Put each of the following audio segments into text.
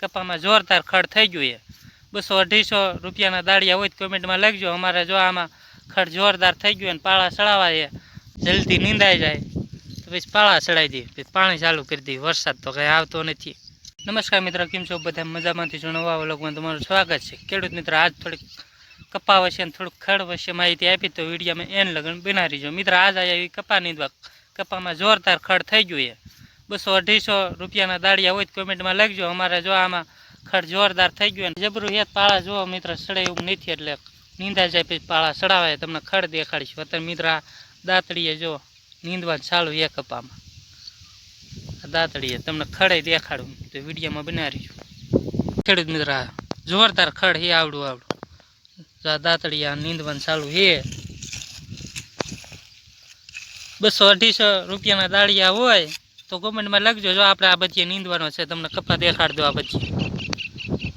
કપામાં જોરદાર ખડ થઈ ગયું છે. બસો અઢીસો રૂપિયાના દાડિયા હોય તો કોમેન્ટમાં લખજો. અમારે જો આમાં ખડ જોરદાર થઈ ગયું અને પાળા ચડાવવા છે, જલ્દી નીંદાઈ જાય. તો પછી પાળા ચડાવી દઈએ. પછી પાણી ચાલુ કરી દઈએ. વરસાદ તો કંઈ આવતો નથી. નમસ્કાર મિત્રો, કેમ છો? બધા મજામાંથી જો નવા વ્લોગમાં તમારું સ્વાગત છે. ખેડૂત મિત્ર, આજ થોડીક કપા વિશે અને થોડુંક ખડ વિશે માહિતી આપી તો વિડીયોમાં એન લગન બનાવી જો. મિત્ર, આજ આવી કપા નીંદવા. કપામાં જોરદાર ખડ થઈ ગયું છે. બસો અઢીસો રૂપિયાના દાળિયા હોય તો કોમેન્ટમાં લખજો. અમારે જો આમાં ખડ જોરદાર થઈ ગયો જબરું હેત પાળા જુઓ મિત્ર, સડે એવું નથી એટલે નીંદા જાય પછી પાળા સડાવાય. તમને ખડ દેખાડીશું. અત્યારે મિત્ર દાંતડીએ જો નીંદવા ચાલુ એક કપામાં. દાંતડીએ તમને ખડે દેખાડું. તો વિડીયોમાં બનાવીશું ખેડૂત મિત્ર જોરદાર ખડ હે આવડું આવડું. દાંતડીયા નીંદવાનું ચાલુ હે. બસો અઢીસો રૂપિયાના દાળિયા હોય તો કોમેન્ટમાં લખજો, જો આપણે આ બચીએ નીંદવાનો છે, તમને કપા દેખાડ દો આ બચીએ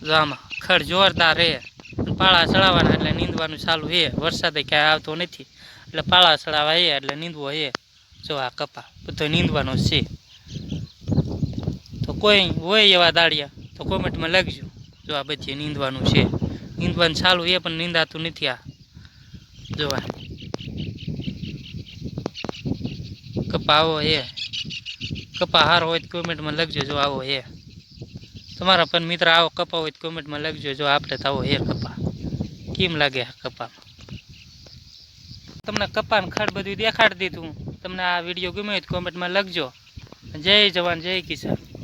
જો આમાં ખડ જોરદાર રહે પાળા ચડાવવાના એટલે નીંદવાનું ચાલુ હે. વરસાદે ક્યાંય આવતો નથી. એટલે પાળા ચડાવવા હે એટલે નીંદવો હે. જો આ કપા, બધો નીંદવાનો છે. તો કોઈ હોય એવા દાળિયા તો કોમેન્ટમાં લખજો. જો આ બચીએ નીંદવાનું છે. નીંદવાનું ચાલુ એ પણ નીંદાતું નથી આ. જોવા. કપાવો એ કપા હારો હોય તો કોમેન્ટમાં લખજો જો આવો હે. તમારા પણ મિત્ર આવો કપા હોય તો કોમેન્ટમાં લખજો જો આપણે તો આવો હે કપા. કેમ લાગે કપા? તમને કપાને ખડ બધું દેખાડી દીધું. તમને આ વીડિયો ગમ્યો હોય તો કોમેન્ટમાં લખજો. જય જવાન, જય કિસાન.